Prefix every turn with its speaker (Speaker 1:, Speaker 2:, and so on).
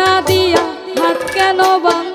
Speaker 1: না দিয়া হাত কেন বাং